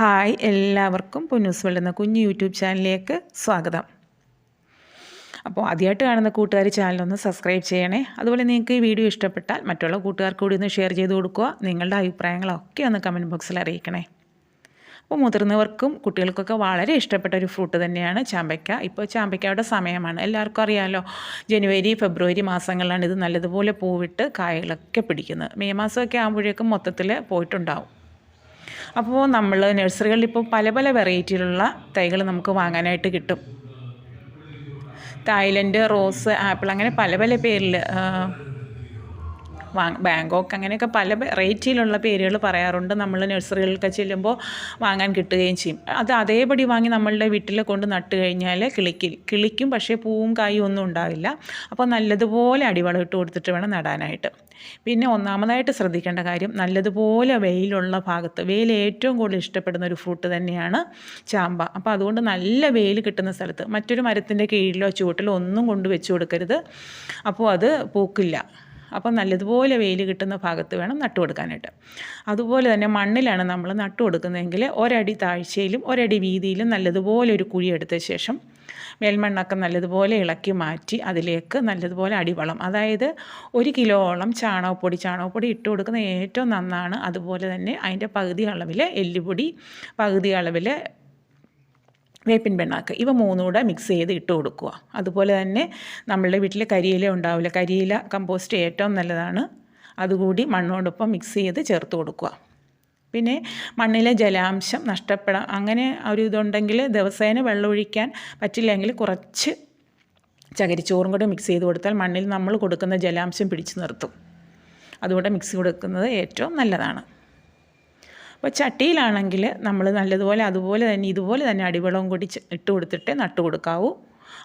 Hi എല്ലാവർക്കും പൊന്നൂസ് വെള്ളുന്ന കുഞ്ഞു YouTube ചാനലിലേക്ക് സ്വാഗതം. അപ്പോൾ ആദ്യമായിട്ട് കാണുന്ന കൂട്ടുകാർ ചാനലൊന്ന് സബ്സ്ക്രൈബ് ചെയ്യണേ. അതുപോലെ നിങ്ങൾക്ക് ഈ വീഡിയോ ഇഷ്ടപ്പെട്ടാൽ മറ്റുള്ള കൂട്ടുകാർക്ക് കൂടി ഒന്ന് ഷെയർ ചെയ്ത് കൊടുക്കുക. നിങ്ങളുടെ അഭിപ്രായങ്ങളൊക്കെ ഒന്ന് കമന്റ് ബോക്സിൽ അറിയിക്കണേ. അപ്പോൾ മുതിർന്നവർക്കും കുട്ടികൾക്കൊക്കെ വളരെ ഇഷ്ടപ്പെട്ട ഒരു ഫ്രൂട്ട് തന്നെയാണ് ചാമ്പയ്ക്ക. ഇപ്പോൾ ചാമ്പയ്ക്കയുടെ സമയമാണ്. എല്ലാവർക്കും അറിയാമല്ലോ ജനുവരി ഫെബ്രുവരി മാസങ്ങളിലാണ് ഇത് നല്ലതുപോലെ പൂവിട്ട് കായകളൊക്കെ പിടിക്കുന്നത്. മെയ് മാസമൊക്കെ ആകുമ്പോഴേക്കും മൊത്തത്തിൽ പോയിട്ടുണ്ടാവും. അപ്പോൾ നമ്മൾ നഴ്സറികളിൽ ഇപ്പോൾ പല പല വെറൈറ്റിയിലുള്ള തൈകൾ നമുക്ക് വാങ്ങാനായിട്ട് കിട്ടും. തായ്ലൻഡ് റോസ് ആപ്പിൾ അങ്ങനെ പല പല പേരിൽ ബാങ്കോക്ക് അങ്ങനെയൊക്കെ പല റേറ്റിലുള്ള പേരുകൾ പറയാറുണ്ട്. നമ്മൾ നഴ്സറികളിലൊക്കെ ചെല്ലുമ്പോൾ വാങ്ങാൻ കിട്ടുകയും ചെയ്യും. അത് അതേപടി വാങ്ങി നമ്മളുടെ വീട്ടിൽ കൊണ്ട് നട്ട് കഴിഞ്ഞാൽ കിളിക്കും കിളിക്കും പക്ഷേ പൂവും കായും ഒന്നും ഉണ്ടാവില്ല. അപ്പോൾ നല്ലതുപോലെ അടിവളം ഇട്ട് കൊടുത്തിട്ട് വേണം നടാനായിട്ട്. പിന്നെ ഒന്നാമതായിട്ട് ശ്രദ്ധിക്കേണ്ട കാര്യം നല്ലതുപോലെ വെയിലുള്ള ഭാഗത്ത് വെയിൽ ഏറ്റവും കൂടുതൽ ഇഷ്ടപ്പെടുന്ന ഒരു ഫ്രൂട്ട് തന്നെയാണ് ചാമ്പ. അപ്പോൾ അതുകൊണ്ട് നല്ല വെയിൽ കിട്ടുന്ന സ്ഥലത്ത് മറ്റൊരു മരത്തിന്റെ കീഴിലോ ചുവട്ടിലോ ഒന്നും കൊണ്ട് വെച്ച് കൊടുക്കരുത്. അപ്പോൾ അത് പൂക്കില്ല. അപ്പം നല്ലതുപോലെ വെയിൽ കിട്ടുന്ന ഭാഗത്ത് വേണം നട്ടു കൊടുക്കാനായിട്ട്. അതുപോലെ തന്നെ മണ്ണിലാണ് നമ്മൾ നട്ടു കൊടുക്കുന്നതെങ്കിൽ ഒരടി താഴ്ചയിലും ഒരടി വീതിയിലും നല്ലതുപോലെ ഒരു കുഴി എടുത്ത ശേഷം മേൽമണ്ണൊക്കെ നല്ലതുപോലെ ഇളക്കി മാറ്റി അതിലേക്ക് നല്ലതുപോലെ അടിവളം. അതായത് ഒരു കിലോളം ചാണകപ്പൊടി ചാണകപ്പൊടി ഇട്ട് കൊടുക്കുന്ന ഏറ്റവും നന്നാണ്. അതുപോലെ തന്നെ അതിന്റെ പകുതി അളവിൽ എല്ലുപൊടി പകുതി അളവിൽ വേപ്പിൻ പിണ്ണാക്ക് ഇവ മൂന്നും കൂടെ മിക്സ് ചെയ്ത് ഇട്ട് കൊടുക്കുക. അതുപോലെ തന്നെ നമ്മളുടെ വീട്ടിൽ കരിയില ഉണ്ടാവില്ല. കരിയില കമ്പോസ്റ്റ് ഏറ്റവും നല്ലതാണ്. അതുകൂടി മണ്ണോടൊപ്പം മിക്സ് ചെയ്ത് ചേർത്ത് കൊടുക്കുക. പിന്നെ മണ്ണിലെ ജലാംശം നഷ്ടപ്പെടാം. അങ്ങനെ ഒരു ഇതുണ്ടെങ്കിൽ ദിവസേന വെള്ളമൊഴിക്കാൻ പറ്റില്ലെങ്കിൽ കുറച്ച് ചകരിച്ചോറും കൂടെ മിക്സ് ചെയ്ത് കൊടുത്താൽ മണ്ണിൽ നമ്മൾ കൊടുക്കുന്ന ജലാംശം പിടിച്ചു നിർത്തും. അതുകൂടെ മിക്സ് കൊടുക്കുന്നത് ഏറ്റവും നല്ലതാണ്. അപ്പോൾ ചട്ടിയിലാണെങ്കിൽ നമ്മൾ നല്ലതുപോലെ അതുപോലെ തന്നെ ഇതുപോലെ തന്നെ അടിവെള്ളവും കൂടി ഇട്ട് കൊടുത്തിട്ട് നട്ടു കൊടുക്കാവൂ.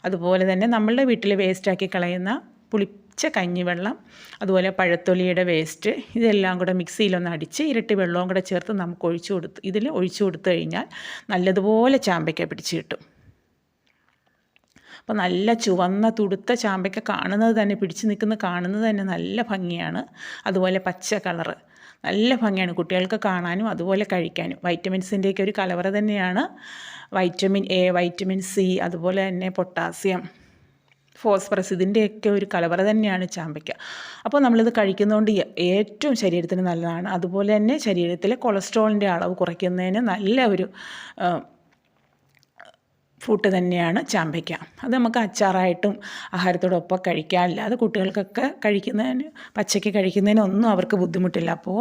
അതുപോലെ തന്നെ നമ്മളുടെ വീട്ടിൽ വേസ്റ്റാക്കി കളയുന്ന പുളിച്ച കഞ്ഞിവെള്ളം അതുപോലെ പഴത്തൊലിയുടെ വേസ്റ്റ് ഇതെല്ലാം കൂടെ മിക്സിയിലൊന്ന് അടിച്ച് ഇരട്ടി വെള്ളവും കൂടെ ചേർത്ത് നമുക്ക് ഒഴിച്ചു കൊടുത്ത് ഇതിൽ ഒഴിച്ചു കൊടുത്തു കഴിഞ്ഞാൽ നല്ലതുപോലെ ചാമ്പയ്ക്ക പിടിച്ച് കിട്ടും. അപ്പോൾ നല്ല ചുവന്ന തുടുത്ത ചാമ്പയ്ക്ക കാണുന്നത് തന്നെ പിടിച്ച് നിൽക്കുന്ന കാണുന്നത് തന്നെ നല്ല ഭംഗിയാണ്. അതുപോലെ പച്ച കളറ് നല്ല ഭംഗിയാണ് കുട്ടികൾക്ക് കാണാനും അതുപോലെ കഴിക്കാനും. വൈറ്റമിൻസിന്റെയൊക്കെ ഒരു കലവറ തന്നെയാണ്. വൈറ്റമിൻ എ വൈറ്റമിൻ സി അതുപോലെ തന്നെ പൊട്ടാസ്യം ഫോസ്ഫറസ് ഇതിന്റെയൊക്കെ ഒരു കലവറ തന്നെയാണ് ചാമ്പയ്ക്ക. അപ്പോൾ നമ്മളിത് കഴിക്കുന്നതുകൊണ്ട് ഏറ്റവും ശരീരത്തിന് നല്ലതാണ്. അതുപോലെ തന്നെ ശരീരത്തിലെ കൊളസ്ട്രോളിന്റെ അളവ് കുറയ്ക്കുന്നതിന് നല്ല ഒരു ഫ്രൂട്ട് തന്നെയാണ് ചാമ്പയ്ക്ക. അത് നമുക്ക് അച്ചാറായിട്ടും ആഹാരത്തോടൊപ്പം കഴിക്കാറില്ല അത് കുട്ടികൾക്കൊക്കെ കഴിക്കുന്നതിന് പച്ചയ്ക്ക് കഴിക്കുന്നതിനൊന്നും അവർക്ക് ബുദ്ധിമുട്ടില്ല. അപ്പോൾ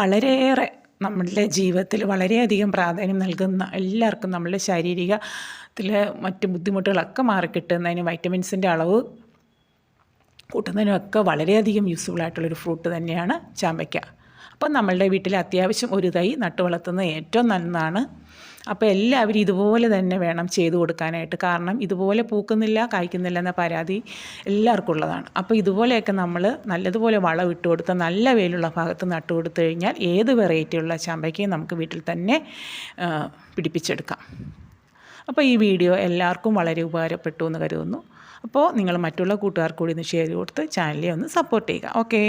വളരെയേറെ നമ്മളുടെ ജീവിതത്തിൽ വളരെയധികം പ്രാധാന്യം നൽകുന്ന എല്ലാവർക്കും നമ്മളുടെ ശാരീരികത്തിൽ മറ്റ് ബുദ്ധിമുട്ടുകളൊക്കെ മാറിക്കിട്ടുന്നതിന് വൈറ്റമിൻസിന്റെ അളവ് കൂട്ടുന്നതിനൊക്കെ വളരെയധികം യൂസ്ഫുൾ ആയിട്ടുള്ളൊരു ഫ്രൂട്ട് തന്നെയാണ് ചാമ്പയ്ക്ക. അപ്പം നമ്മളുടെ വീട്ടിൽ അത്യാവശ്യം ഒരു തൈ നട്ടു വളർത്തുന്നത് ഏറ്റവും നല്ലതാണ് അപ്പോൾ എല്ലാവരും ഇതുപോലെ തന്നെ വേണം ചെയ്തു കൊടുക്കാനായിട്ട്. കാരണം ഇതുപോലെ പൂക്കുന്നില്ല കായ്ക്കുന്നില്ല എന്ന പരാതി എല്ലാവർക്കും ഉള്ളതാണ്. അപ്പോൾ ഇതുപോലെയൊക്കെ നമ്മൾ നല്ലതുപോലെ വളം ഇട്ട് കൊടുത്ത് നല്ല വെയിലുള്ള ഭാഗത്ത് നട്ടു കൊടുത്തു കഴിഞ്ഞാൽ ഏത് വെറൈറ്റിയുള്ള ചമ്പയ്ക്കയും നമുക്ക് വീട്ടിൽ തന്നെ പിടിപ്പിച്ചെടുക്കാം. അപ്പോൾ ഈ വീഡിയോ എല്ലാവർക്കും വളരെ ഉപകാരപ്പെട്ടു എന്ന് കരുതുന്നു. അപ്പോൾ നിങ്ങൾ മറ്റുള്ള കൂട്ടുകാർക്ക് കൂടി ഒന്ന് ഷെയർ കൊടുത്ത് ചാനലിനെ ഒന്ന് സപ്പോർട്ട് ചെയ്യുക. ഓക്കേ